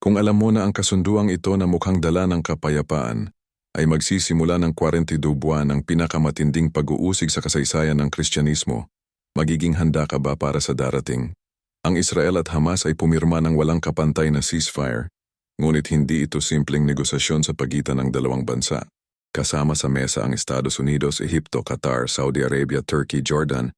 Kung alam mo na ang kasunduang ito na mukhang dala ng kapayapaan, ay magsisimula ng 42 buwan ng pinakamatinding pag-uusig sa kasaysayan ng Kristyanismo, magiging handa ka ba para sa darating? Ang Israel at Hamas ay pumirma ng walang kapantay na ceasefire, ngunit hindi ito simpleng negosasyon sa pagitan ng dalawang bansa. Kasama sa mesa ang Estados Unidos, Ehipto, Qatar, Saudi Arabia, Turkey, Jordan,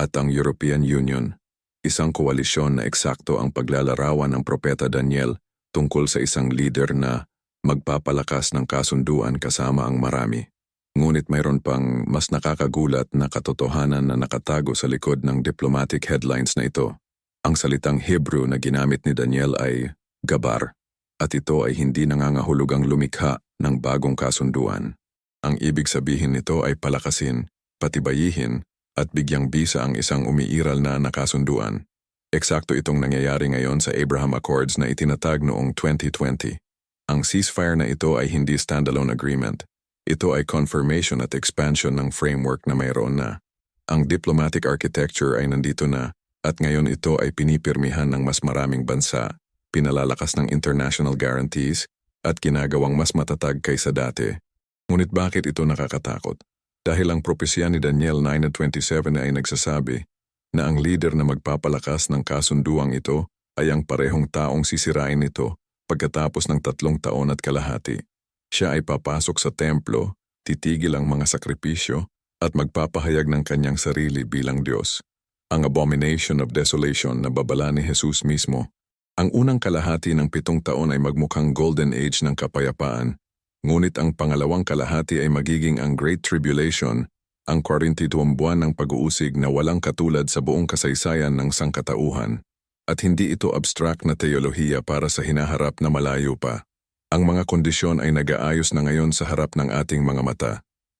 at ang European Union. Isang koalisyon na eksakto ang paglalarawan ng Propeta Daniel tungkol sa isang leader na magpapalakas ng kasunduan kasama ang marami. Ngunit mayroon pang mas nakakagulat na katotohanan na nakatago sa likod ng diplomatic headlines na ito. Ang salitang Hebrew na ginamit ni Daniel ay gabar, at ito ay hindi nangangahulugang lumikha ng bagong kasunduan. Ang ibig sabihin nito ay palakasin, patibayihin, at bigyang bisa ang isang umiiral na nakasunduan. Eksakto itong nangyayari ngayon sa Abraham Accords na itinatag noong 2020. Ang ceasefire na ito ay hindi standalone agreement. Ito ay confirmation at expansion ng framework na mayroon na. Ang diplomatic architecture ay nandito na at ngayon ito ay pinipirmihan ng mas maraming bansa, pinalalakas ng international guarantees at ginagawang mas matatag kaysa dati. Ngunit bakit ito nakakatakot? Dahil ang propesya ni Daniel 9.27 ay nagsasabi na ang leader na magpapalakas ng kasunduang ito ay ang parehong taong sisirain nito pagkatapos ng tatlong taon at kalahati. Siya ay papasok sa templo, titigil ang mga sakripisyo, at magpapahayag ng kanyang sarili bilang Diyos. Ang abomination of desolation na babala ni Jesus mismo. Ang unang kalahati ng pitong taon ay magmukhang golden age ng kapayapaan, ngunit ang pangalawang kalahati ay magiging ang Great Tribulation, ang 42 buwan ng pag-uusig na walang katulad sa buong kasaysayan ng sangkatauhan. At hindi ito abstract na teolohiya para sa hinaharap na malayo pa. Ang mga kondisyon ay nag-aayos na ngayon sa harap ng ating mga mata.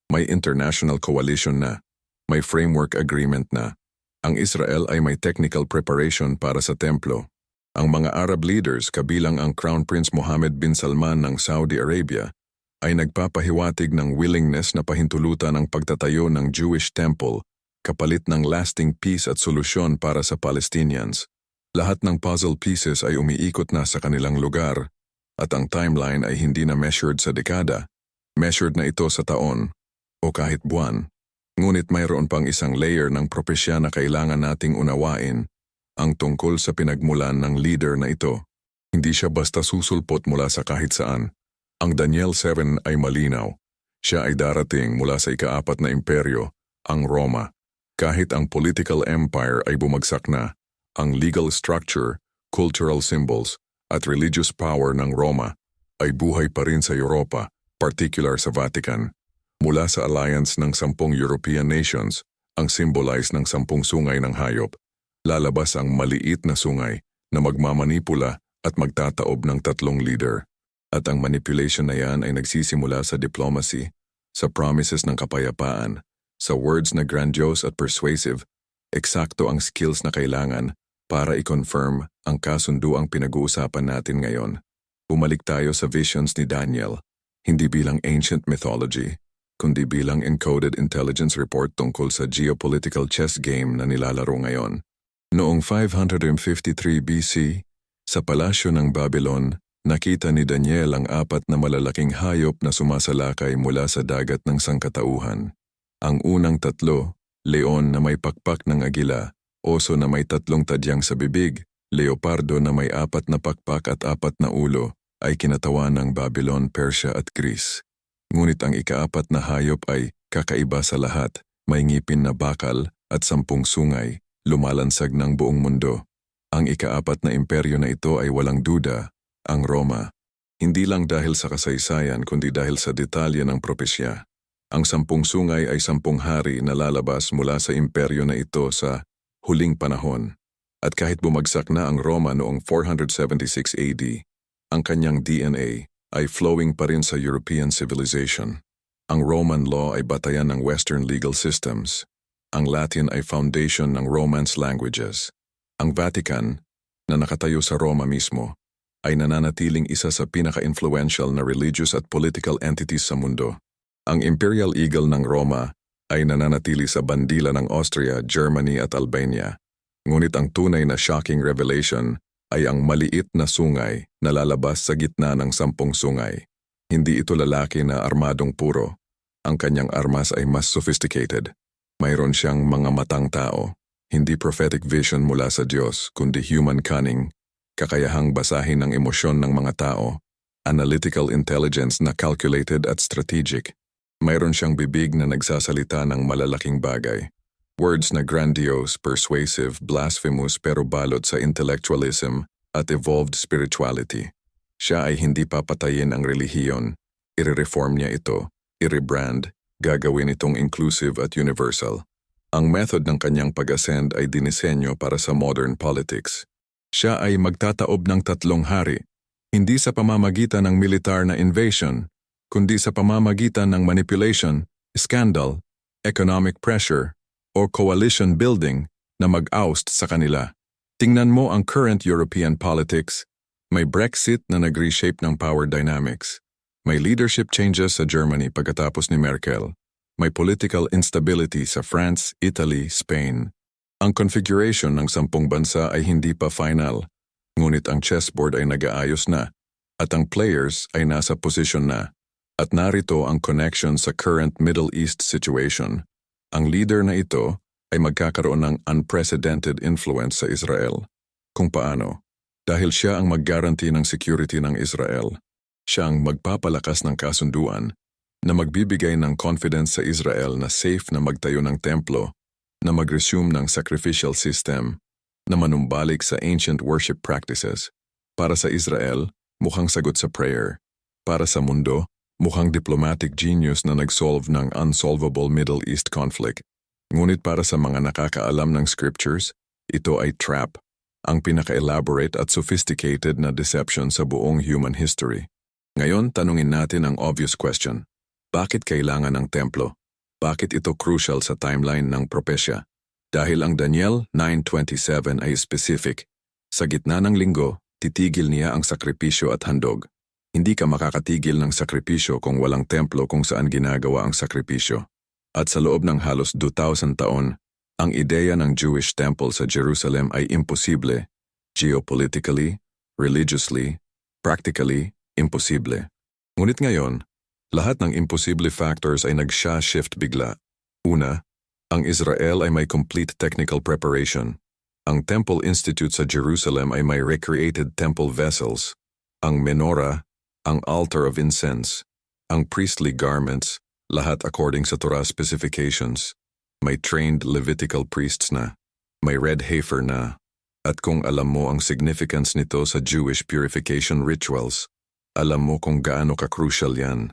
May international coalition na. May framework agreement na. Ang Israel ay may technical preparation para sa templo. Ang mga Arab leaders kabilang ang Crown Prince Mohammed bin Salman ng Saudi Arabia ay nagpapahiwatig ng willingness na pahintulutan ang pagtatayo ng Jewish temple kapalit ng lasting peace at solusyon para sa Palestinians. Lahat ng puzzle pieces ay umiikot na sa kanilang lugar at ang timeline ay hindi na measured sa dekada, measured na ito sa taon o kahit buwan. Ngunit mayroon pang isang layer ng propesya na kailangan nating unawain, ang tungkol sa pinagmulan ng leader na ito. Hindi siya basta susulpot mula sa kahit saan. Ang Daniel 7 ay malinaw. Siya ay darating mula sa ikaapat na imperyo, ang Roma. Kahit ang political empire ay bumagsak na, ang legal structure, cultural symbols, at religious power ng Roma ay buhay pa rin sa Europa, particular sa Vatican. Mula sa alliance ng sampung European nations, ang symbolize ng sampung sungay ng hayop, lalabas ang maliit na sungay na magmamanipula at magtataob ng tatlong leader. At ang manipulation na yan ay nagsisimula sa diplomacy, sa promises ng kapayapaan, sa words na grandiose at persuasive, eksakto ang skills na kailangan para i-confirm ang kasunduang pinag-uusapan natin ngayon. Bumalik tayo sa visions ni Daniel, hindi bilang ancient mythology, kundi bilang encoded intelligence report tungkol sa geopolitical chess game na nilalaro ngayon. Noong 553 BC, sa palasyo ng Babylon, Nakita ni Daniel ang apat na malalaking hayop na sumasalakay mula sa dagat ng sangkatauhan. Ang unang tatlo, leon na may pakpak ng agila, oso na may tatlong tadyang sa bibig, leopardo na may apat na pakpak at apat na ulo, ay kinatawan ng Babylon, Persia at Greece. Ngunit ang ikaapat na hayop ay kakaiba sa lahat, may ngipin na bakal at sampung sungay, lumalansag ng buong mundo. Ang ikaapat na imperyo na ito ay walang duda, ang Roma, hindi lang dahil sa kasaysayan kundi dahil sa detalye ng propesya. Ang sampung sungay ay sampung hari na lalabas mula sa imperyo na ito sa huling panahon. At kahit bumagsak na ang Roma noong 476 AD, ang kanyang DNA ay flowing pa rin sa European civilization. Ang Roman law ay batayan ng Western legal systems. Ang Latin ay foundation ng Romance languages. Ang Vatican, na nakatayo sa Roma mismo, ay nananatiling isa sa pinaka-influential na religious at political entities sa mundo. Ang Imperial Eagle ng Roma ay nananatili sa bandila ng Austria, Germany at Albania. Ngunit ang tunay na shocking revelation ay ang maliit na sungay na lalabas sa gitna ng sampung sungay. Hindi ito lalaki na armadong puro. Ang kanyang armas ay mas sophisticated. Mayroon siyang mga matang tao. Hindi prophetic vision mula sa Diyos, kundi human cunning, kakayahang basahin ang emosyon ng mga tao, analytical intelligence na calculated at strategic. Mayroon siyang bibig na nagsasalita ng malalaking bagay. Words na grandiose, persuasive, blasphemous pero balot sa intellectualism at evolved spirituality. Siya ay hindi papatayin ang relihiyon. Ire-reform niya ito, i-rebrand, gagawin itong inclusive at universal. Ang method ng kanyang pag-ascend ay dinisenyo para sa modern politics. Siya ay magtataob ng tatlong hari, hindi sa pamamagitan ng militar na invasion, kundi sa pamamagitan ng manipulation, scandal, economic pressure, o coalition building na mag-oust sa kanila. Tingnan mo ang current European politics. May Brexit na nag-reshape ng power dynamics. May leadership changes sa Germany pagkatapos ni Merkel. May political instability sa France, Italy, Spain. Ang configuration ng sampung bansa ay hindi pa final, ngunit ang chessboard ay nag-aayos na at ang players ay nasa posisyon na. At narito ang connection sa current Middle East situation. Ang leader na ito ay magkakaroon ng unprecedented influence sa Israel. Kung paano? Dahil siya ang mag-guarantee ng security ng Israel. Siya ang magpapalakas ng kasunduan na magbibigay ng confidence sa Israel na safe na magtayo ng templo, na mag-resume ng sacrificial system, na manumbalik sa ancient worship practices. Para sa Israel, mukhang sagot sa prayer. Para sa mundo, mukhang diplomatic genius na nag-solve ng unsolvable Middle East conflict. Ngunit para sa mga nakakaalam ng scriptures, ito ay trap, ang pinaka-elaborate at sophisticated na deception sa buong human history. Ngayon, tanungin natin ang obvious question. Bakit kailangan ng templo? Bakit ito crucial sa timeline ng propesya? Dahil ang Daniel 9.27 ay specific. Sa gitna ng linggo, titigil niya ang sakripisyo at handog. Hindi ka makakatigil ng sakripisyo kung walang templo kung saan ginagawa ang sakripisyo. At sa loob ng halos 2,000 taon, ang ideya ng Jewish temple sa Jerusalem ay imposible, geopolitically, religiously, practically, imposible. Ngunit ngayon, lahat ng imposible factors ay nagsha-shift bigla. Una, ang Israel ay may complete technical preparation. Ang Temple Institute sa Jerusalem ay may recreated temple vessels, ang menorah, ang altar of incense, ang priestly garments, lahat according sa Torah specifications. May trained Levitical priests na, may red heifer na, at kung alam mo ang significance nito sa Jewish purification rituals, alam mo kung gaano ka-crucial yan.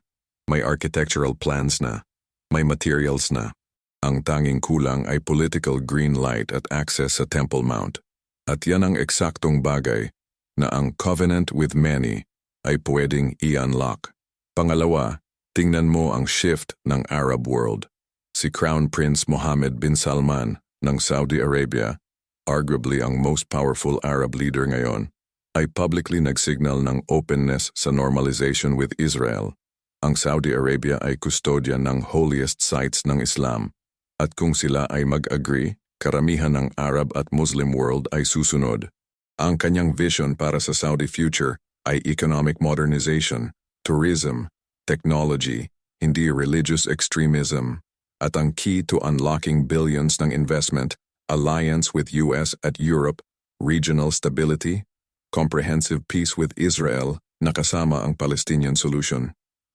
May architectural plans na, may materials na. Ang tanging kulang ay political green light at access sa Temple Mount. At yan ang eksaktong bagay na ang covenant with many ay pwedeng i-unlock. Pangalawa, tingnan mo ang shift ng Arab world si Crown Prince Mohammed bin Salman ng Saudi Arabia, arguably ang most powerful Arab leader ngayon, ay publicly nagsignal ng openness sa normalization with Israel. Ang Saudi Arabia ay custodian ng holiest sites ng Islam at kung sila ay mag-agree, karamihan ng Arab at Muslim world ay susunod. Ang kanyang vision para sa Saudi future ay economic modernization, tourism, technology, hindi religious extremism at ang key to unlocking billions ng investment, alliance with US at Europe, regional stability, comprehensive peace with Israel, nakasama ang Palestinian solution.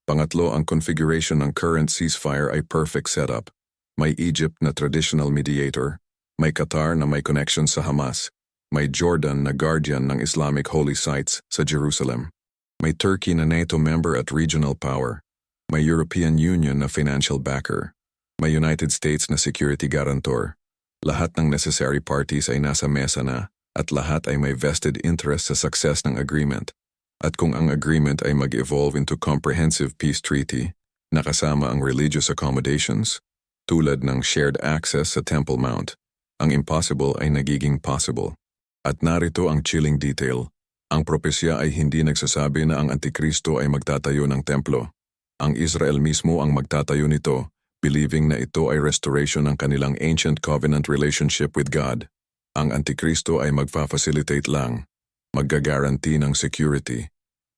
Pangatlo, ang configuration ng current ceasefire ay perfect setup. May Egypt na traditional mediator, may Qatar na may connection sa Hamas, may Jordan na guardian ng Islamic holy sites sa Jerusalem, may Turkey na NATO member at regional power, may European Union na financial backer, may United States na security guarantor. Lahat ng necessary parties ay nasa mesa na at lahat ay may vested interest sa success ng agreement. At kung ang agreement ay mag-evolve into comprehensive peace treaty, nakasama ang religious accommodations, tulad ng shared access sa Temple Mount, ang impossible ay nagiging possible. At narito ang chilling detail. Ang propesya ay hindi nagsasabi na ang Antikristo ay magtatayo ng templo. Ang Israel mismo ang magtatayo nito believing na ito ay restoration ng kanilang ancient covenant relationship with God. Ang Antikristo ay magfa-facilitate lang. Magga-guarantee ng security.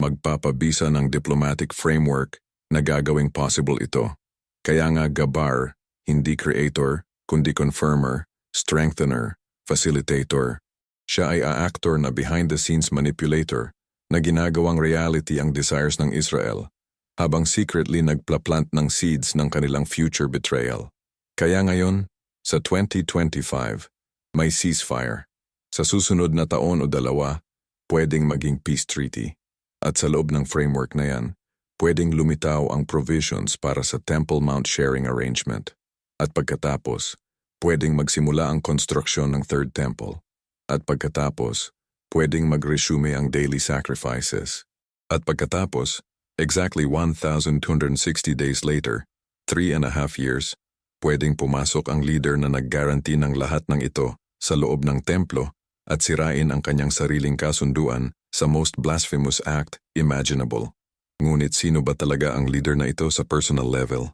Magpapabisa ng diplomatic framework na gagawing possible ito. Kaya nga Gabar, hindi creator, kundi confirmer, strengthener, facilitator. Siya ay a-actor na behind-the-scenes manipulator na ginagawang reality ang desires ng Israel habang secretly nagpla-plant ng seeds ng kanilang future betrayal. Kaya ngayon, sa 2025, may ceasefire. Sa susunod na taon o dalawa, pwedeng maging peace treaty. At sa loob ng framework na yan, pwedeng lumitaw ang provisions para sa Temple Mount Sharing Arrangement. At pagkatapos, pwedeng magsimula ang konstruksyon ng Third Temple. At pagkatapos, pwedeng mag-resume ang daily sacrifices. At pagkatapos, exactly 1,260 days later, three and a half years, pwedeng pumasok ang leader na nag-guarantee ng lahat ng ito sa loob ng templo at sirain ang kanyang sariling kasunduan sa most blasphemous act imaginable. Ngunit sino ba talaga ang leader na ito sa personal level?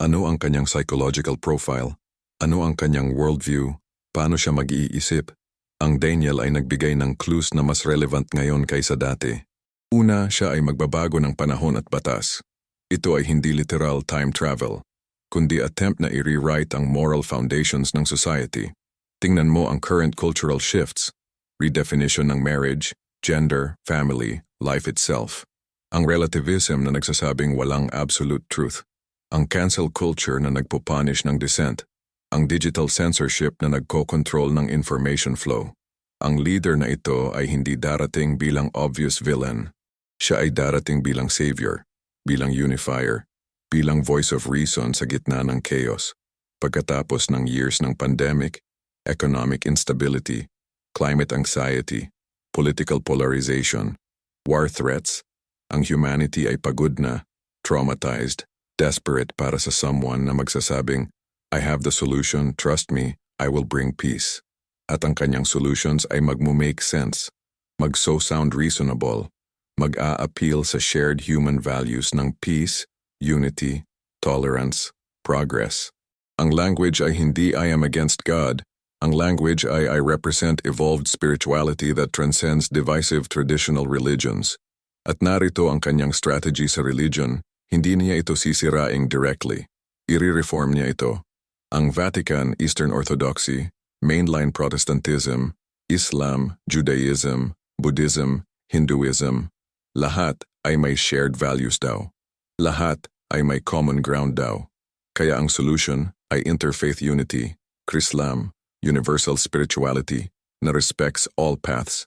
Ano ang kanyang psychological profile? Ano ang kanyang worldview? Paano siya mag-iisip? Ang Daniel ay nagbigay ng clues na mas relevant ngayon kaysa dati. Una, siya ay magbabago ng panahon at batas. Ito ay hindi literal time travel, kundi attempt na i-rewrite ang moral foundations ng society. Tingnan mo ang current cultural shifts, redefinition ng marriage, gender, family, life itself. Ang relativism na nagsasabing walang absolute truth. Ang cancel culture na nagpupunish ng dissent. Ang digital censorship na nagko-control ng information flow. Ang leader na ito ay hindi darating bilang obvious villain. Siya ay darating bilang savior, bilang unifier, bilang voice of reason sa gitna ng chaos. Pagkatapos ng years ng pandemic, economic instability, climate anxiety, political polarization, war threats, ang humanity ay pagod na, traumatized, desperate para sa someone na magsasabing, I have the solution, trust me, I will bring peace. At ang kanyang solutions ay magmo-make sense, mag-so sound reasonable, mag-a-appeal sa shared human values ng peace, unity, tolerance, progress. Ang language ay hindi I am against God, ang language ay I represent evolved spirituality that transcends divisive traditional religions. At narito ang kanyang strategy sa religion, hindi niya ito sisiraing directly. Iri-reform niya ito. Ang Vatican, Eastern Orthodoxy, mainline Protestantism, Islam, Judaism, Buddhism, Hinduism, lahat ay may shared values daw. Lahat ay may common ground daw. Kaya ang solution ay interfaith unity, Chrislam, universal spirituality na respects all paths.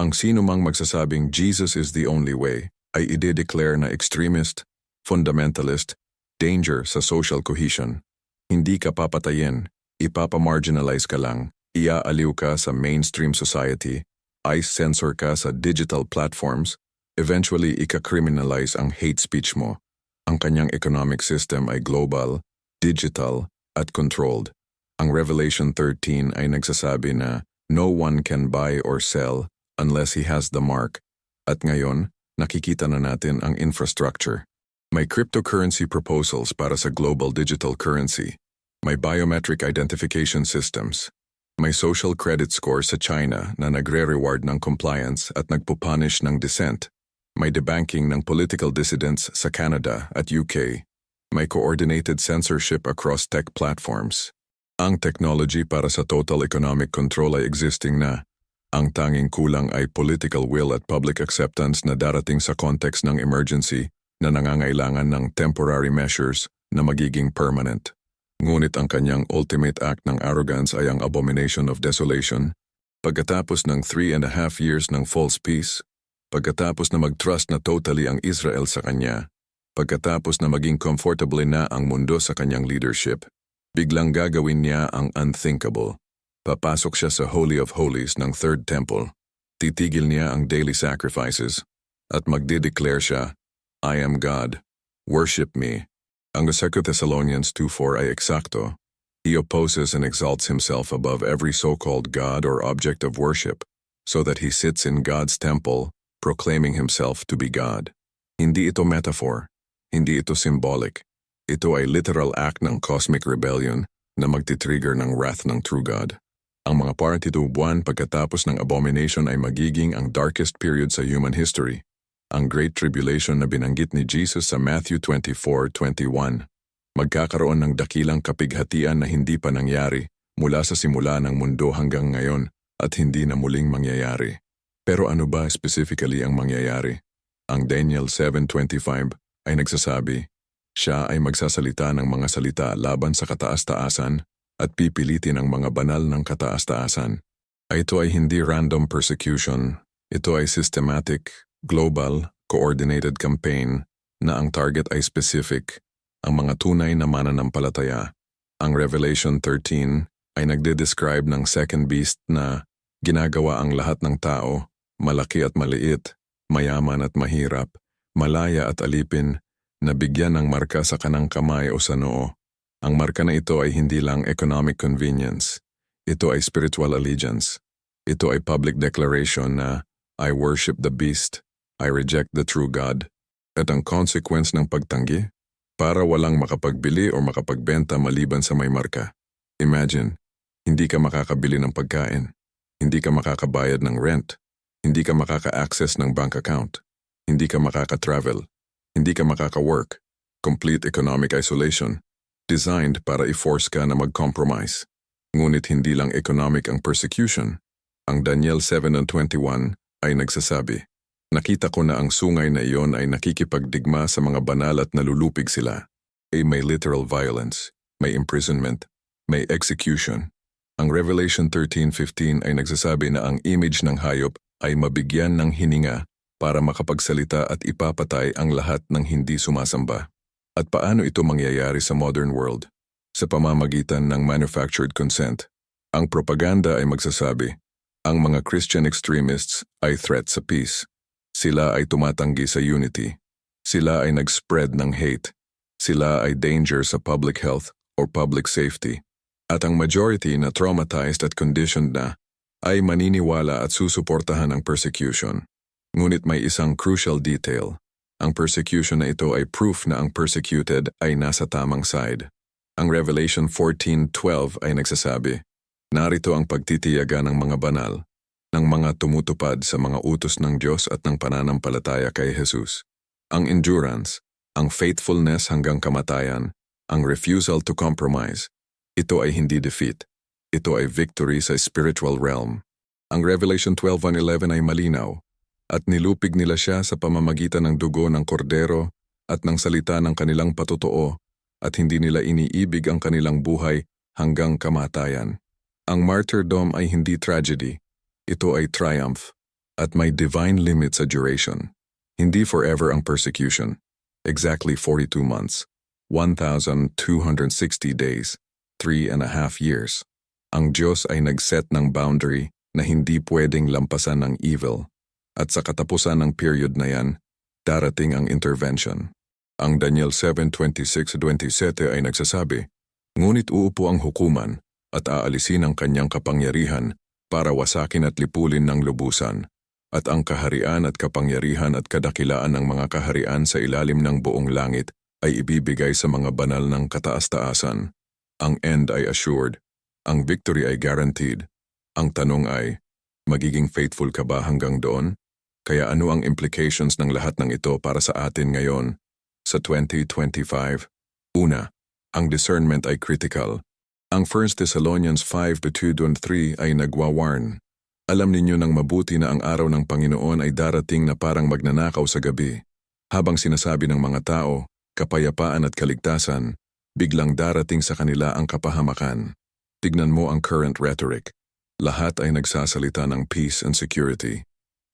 Ang sino mang magsasabing Jesus is the only way ay ide-declare na extremist, fundamentalist, danger sa social cohesion. Hindi ka papatayin, ipapamarginalize ka lang, iaaliw ka sa mainstream society, ice censor ka sa digital platforms, eventually ika-criminalize ang hate speech mo. Ang kanyang economic system ay global, digital, at controlled. Ang Revelation 13 ay nagsasabi na no one can buy or sell unless he has the mark. At ngayon, nakikita na natin ang infrastructure. May cryptocurrency proposals para sa global digital currency. May biometric identification systems. May social credit score sa China na nagre-reward ng compliance at nagpupunish ng dissent. May debanking ng political dissidents sa Canada at UK. May coordinated censorship across tech platforms. Ang technology para sa total economic control ay existing na. Ang tanging kulang ay political will at public acceptance na darating sa context ng emergency na nangangailangan ng temporary measures na magiging permanent. Ngunit ang kanyang ultimate act ng arrogance ay ang abomination of desolation. Pagkatapos ng three and a half years ng false peace, pagkatapos na mag-trust na totally ang Israel sa kanya, pagkatapos na maging comfortably na ang mundo sa kanyang leadership, biglang gagawin niya ang unthinkable. Papasok siya sa Holy of Holies ng Third Temple. Titigil niya ang daily sacrifices at magde-declare siya, I am God, worship me. Ang 2 Thessalonians 2.4 ay eksakto. He opposes and exalts himself above every so-called God or object of worship, so that he sits in God's temple, proclaiming himself to be God. Hindi ito metaphor, hindi ito symbolic. Ito ay literal act ng cosmic rebellion na magtitrigger ng wrath ng true God. Ang mga 42 buwan pagkatapos ng abomination ay magiging ang darkest period sa human history. Ang Great Tribulation na binanggit ni Jesus sa Matthew 24:21. Magkakaroon ng dakilang kapighatian na hindi pa nangyari mula sa simula ng mundo hanggang ngayon at hindi na muling mangyayari. Pero ano ba specifically ang mangyayari? Ang Daniel 7.25 ay nagsasabi, siya ay magsasalita ng mga salita laban sa kataas-taasan at pipilitin ang mga banal ng kataas-taasan. Ito ay hindi random persecution, ito ay systematic, global, coordinated campaign na ang target ay specific, ang mga tunay na mananampalataya. Ang Revelation 13 ay nagde-describe ng second beast na ginagawa ang lahat ng tao, malaki at maliit, mayaman at mahirap, malaya at alipin, na bigyan ng marka sa kanang kamay o sa noo. Ang marka na ito ay hindi lang economic convenience. Ito ay spiritual allegiance. Ito ay public declaration na I worship the beast, I reject the true God. At ang consequence ng pagtanggi, para walang makapagbili o makapagbenta maliban sa may marka. Imagine, hindi ka makakabili ng pagkain, hindi ka makakabayad ng rent, hindi ka makaka-access ng bank account, hindi ka makaka-travel, hindi ka makaka-work, complete economic isolation, designed para i-force ka na mag-compromise. Ngunit hindi lang economic ang persecution. Ang Daniel 7.21 ay nagsasabi, Nakita ko na ang sungay na iyon ay nakikipagdigma sa mga banal at nalulupig sila. Ay may literal violence, may imprisonment, may execution. Ang Revelation 13.15 ay nagsasabi na ang image ng hayop ay mabigyan ng hininga para makapagsalita at ipapatay ang lahat ng hindi sumasamba. At paano ito mangyayari sa modern world? Sa pamamagitan ng manufactured consent. Ang propaganda ay magsasabi, ang mga Christian extremists ay threat sa peace. Sila ay tumatanggi sa unity. Sila ay nag-spread ng hate. Sila ay danger sa public health or public safety. At ang majority na traumatized at conditioned na ay maniniwala at susuportahan ang persecution. Ngunit may isang crucial detail. Ang persecution na ito ay proof na ang persecuted ay nasa tamang side. Ang Revelation 14.12 ay nagsasabi, Narito ang pagtitiyaga ng mga banal ng mga tumutupad sa mga utos ng Diyos at ng pananampalataya kay Jesus. Ang endurance, ang faithfulness hanggang kamatayan, ang refusal to compromise, ito ay hindi defeat. Ito ay victory sa spiritual realm. Ang Revelation 12.11 ay malinaw, at nilupig nila siya sa pamamagitan ng dugo ng kordero at ng salita ng kanilang patotoo, at hindi nila iniibig ang kanilang buhay hanggang kamatayan. Ang martyrdom ay hindi tragedy, ito ay triumph at may divine limit sa duration. Hindi forever ang persecution. Exactly 42 months, 1,260 days, three and a half years. Ang Diyos ay nag-set ng boundary na hindi pwedeng lampasan ng evil. At sa katapusan ng period na yan, darating ang intervention. Ang Daniel 7.26-27 ay nagsasabi, Ngunit uupo ang hukuman at aalisin ang kanyang kapangyarihan para wasakin at lipulin ng lubusan, at ang kaharian at kapangyarihan at kadakilaan ng mga kaharian sa ilalim ng buong langit ay ibibigay sa mga banal ng kataas-taasan. Ang end ay assured, ang victory ay guaranteed. Ang tanong ay, magiging faithful ka ba hanggang doon? Kaya ano ang implications ng lahat ng ito para sa atin ngayon, sa 2025? Una, ang discernment ay critical. Ang 1 Thessalonians 5-2-3 ay nagwawarn. Alam ninyo nang mabuti na ang araw ng Panginoon ay darating na parang magnanakaw sa gabi. Habang sinasabi ng mga tao, kapayapaan at kaligtasan, biglang darating sa kanila ang kapahamakan. Tignan mo ang current rhetoric. Lahat ay nagsasalita ng peace and security.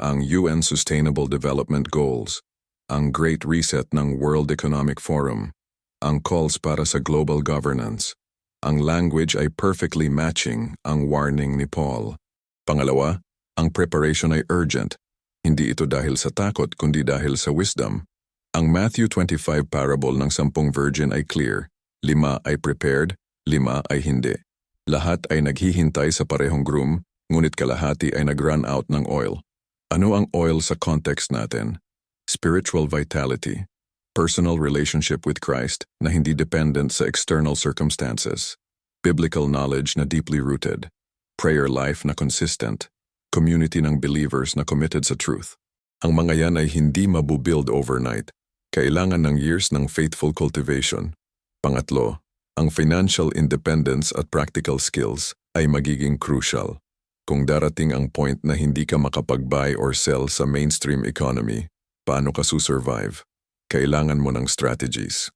Ang UN Sustainable Development Goals, ang Great Reset ng World Economic Forum, ang calls para sa global governance, ang language ay perfectly matching ang warning ni Paul. Pangalawa, ang preparation ay urgent. Hindi ito dahil sa takot kundi dahil sa wisdom. Ang Matthew 25 parable ng sampung virgin ay clear. Lima ay prepared, lima ay hindi. Lahat ay naghihintay sa parehong groom, ngunit kalahati ay nag-run out ng oil. Ano ang oil sa context natin? Spiritual vitality, personal relationship with Christ na hindi dependent sa external circumstances, biblical knowledge na deeply rooted, prayer life na consistent, community ng believers na committed sa truth. Ang mga yan ay hindi mabubuild overnight. Kailangan ng years ng faithful cultivation. Pangatlo, ang financial independence at practical skills ay magiging crucial. Kung darating ang point na hindi ka makapag-buy or sell sa mainstream economy, paano ka susurvive? Kailangan mo ng strategies.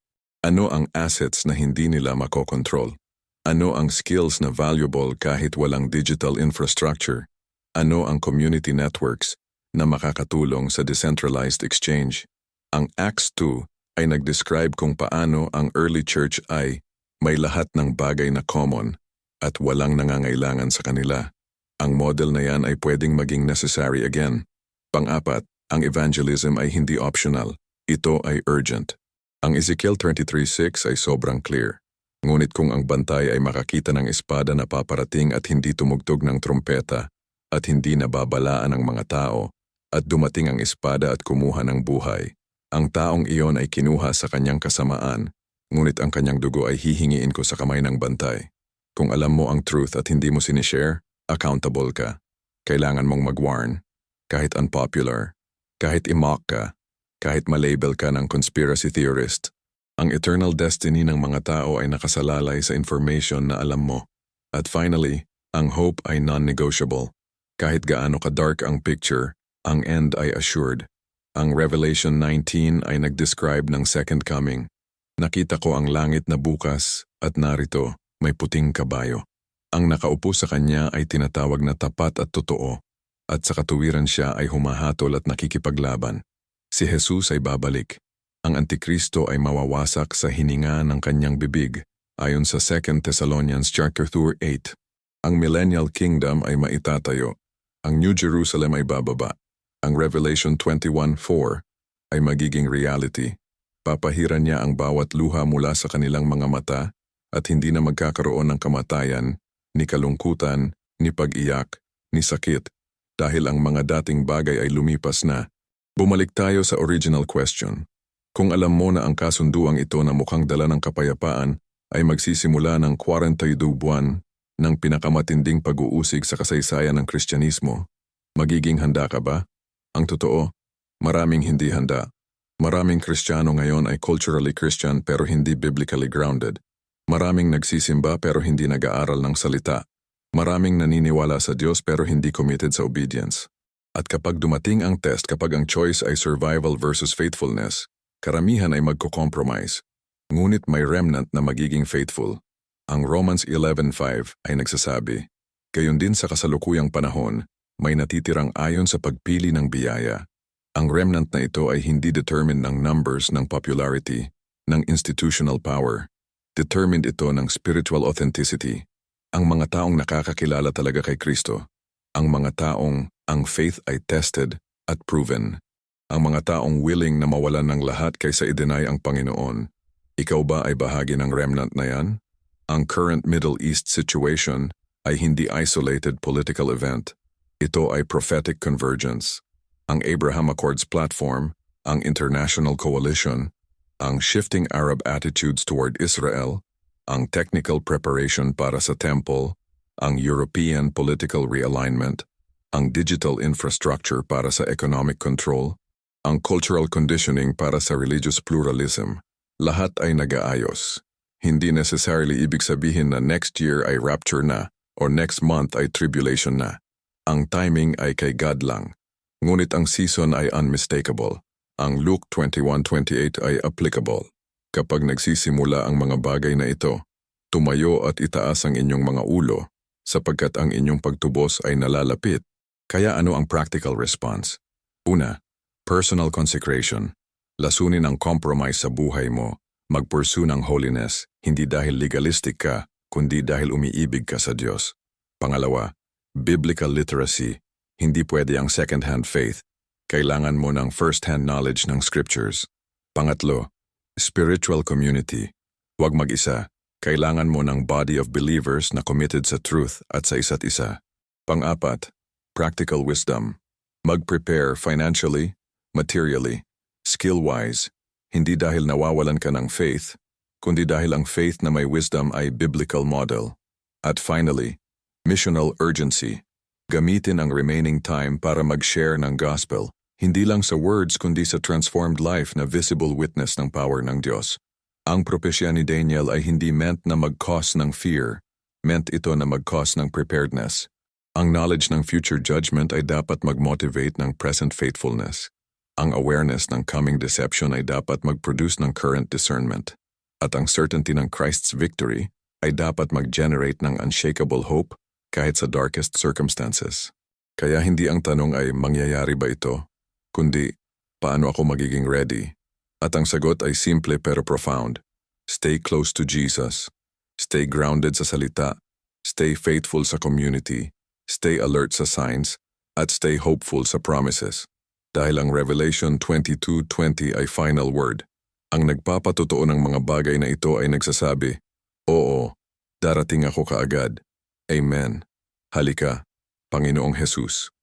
Ano ang assets na hindi nila makokontrol? Ano ang skills na valuable kahit walang digital infrastructure? Ano ang community networks na makakatulong sa decentralized exchange? Ang Acts 2 ay nag-describe kung paano ang early church ay may lahat ng bagay na common at walang nangangailangan sa kanila. Ang model na yan ay pwedeng maging necessary again. Pang-apat, ang evangelism ay hindi optional. Ito ay urgent. Ang Ezekiel 33.6 ay sobrang clear. Ngunit kung ang bantay ay makakita ng espada na paparating at hindi tumugtog ng trumpeta at hindi nababalaan ng mga tao at dumating ang espada at kumuha ng buhay, ang taong iyon ay kinuha sa kanyang kasamaan, ngunit ang kanyang dugo ay hihingiin ko sa kamay ng bantay. Kung alam mo ang truth at hindi mo sinishare, accountable ka. Kailangan mong mag-warn, kahit unpopular, kahit i-mock ka, kahit malabel ka ng conspiracy theorist. Ang eternal destiny ng mga tao ay nakasalalay sa information na alam mo. At finally, ang hope ay non-negotiable. Kahit gaano ka-dark ang picture, ang end ay assured. Ang Revelation 19 ay nag-describe ng second coming. Nakita ko ang langit na bukas at narito may puting kabayo. Ang nakaupo sa kanya ay tinatawag na tapat at totoo at sa katuwiran siya ay humahatol at nakikipaglaban. Si Jesus ay babalik. Ang Antikristo ay mawawasak sa hininga ng kanyang bibig ayon sa 2 Thessalonians chapter 8. Ang millennial kingdom ay maitatayo. Ang New Jerusalem ay bababa ang Revelation 21.4 ay magiging reality. Papahiran niya ang bawat luha mula sa kanilang mga mata at hindi na magkakaroon ng kamatayan, ni kalungkutan, ni pag-iyak, ni sakit, dahil ang mga dating bagay ay lumipas na. Bumalik tayo sa original question. Kung alam mo na ang kasunduang ito na mukhang dala ng kapayapaan ay magsisimula ng 42 buwan ng pinakamatinding pag-uusig sa kasaysayan ng Kristyanismo, magiging handa ka ba? Ang totoo, maraming hindi handa. Maraming Kristiyano ngayon ay culturally Christian pero hindi biblically grounded. Maraming nagsisimba pero hindi nag-aaral ng salita. Maraming naniniwala sa Diyos pero hindi committed sa obedience. At kapag dumating ang test kapag ang choice ay survival versus faithfulness, karamihan ay magko-compromise. Ngunit may remnant na magiging faithful. Ang Romans 11.5 ay nagsasabi, Gayon din sa kasalukuyang panahon, may natitirang ayon sa pagpili ng biyaya. Ang remnant na ito ay hindi determined ng numbers ng popularity, ng institutional power. Determined ito ng spiritual authenticity. Ang mga taong nakakakilala talaga kay Kristo. Ang mga taong ang faith ay tested at proven. Ang mga taong willing na mawalan ng lahat kaysa i-deny ang Panginoon. Ikaw ba ay bahagi ng remnant na yan? Ang current Middle East situation ay hindi isolated political event. Ito ay prophetic convergence. Ang Abraham Accords platform, ang International Coalition, ang shifting Arab attitudes toward Israel, ang technical preparation para sa temple, ang European political realignment, ang digital infrastructure para sa economic control, ang cultural conditioning para sa religious pluralism, lahat ay nagaayos. Hindi necessarily ibig sabihin na next year ay rapture na or next month ay tribulation na. Ang timing ay kay God lang, ngunit ang season ay unmistakable. Ang Luke 21.28 ay applicable. Kapag nagsisimula ang mga bagay na ito, tumayo at itaas ang inyong mga ulo, sapagkat ang inyong pagtubos ay nalalapit. Kaya ano ang practical response? Una, personal consecration. Lasunin ang compromise sa buhay mo. Magpursue ng holiness, hindi dahil legalistic ka, kundi dahil umiibig ka sa Diyos. Pangalawa, biblical literacy, hindi pwede ang second-hand faith. Kailangan mo ng first-hand knowledge ng scriptures. Pangatlo, spiritual community. Huwag mag-isa. Kailangan mo ng body of believers na committed sa truth at sa isa't isa. Pang-apat, practical wisdom. Mag-prepare financially, materially, skill-wise, hindi dahil nawawalan ka ng faith, kundi dahil ang faith na may wisdom ay biblical model. At finally, Missional urgency. Gamitin ang remaining time para mag-share ng gospel, hindi lang sa words kundi sa transformed life na visible witness ng power ng Diyos. Ang propesya ni Daniel ay hindi meant na mag-cause ng fear, meant ito na mag-cause ng preparedness. Ang knowledge ng future judgment ay dapat mag-motivate ng present faithfulness. Ang awareness ng coming deception ay dapat mag-produce ng current discernment. At ang certainty ng Christ's victory ay dapat mag-generate ng unshakable hope kahit sa darkest circumstances. Kaya hindi ang tanong ay mangyayari ba ito, kundi paano ako magiging ready? At ang sagot ay simple pero profound. Stay close to Jesus. Stay grounded sa salita. Stay faithful sa community. Stay alert sa signs. At stay hopeful sa promises. Dahil ang Revelation 22.20 ay final word. Ang nagpapatotoo ng mga bagay na ito ay nagsasabi, Oo, darating ako kaagad. Amen. Halika, Panginoong Jesus.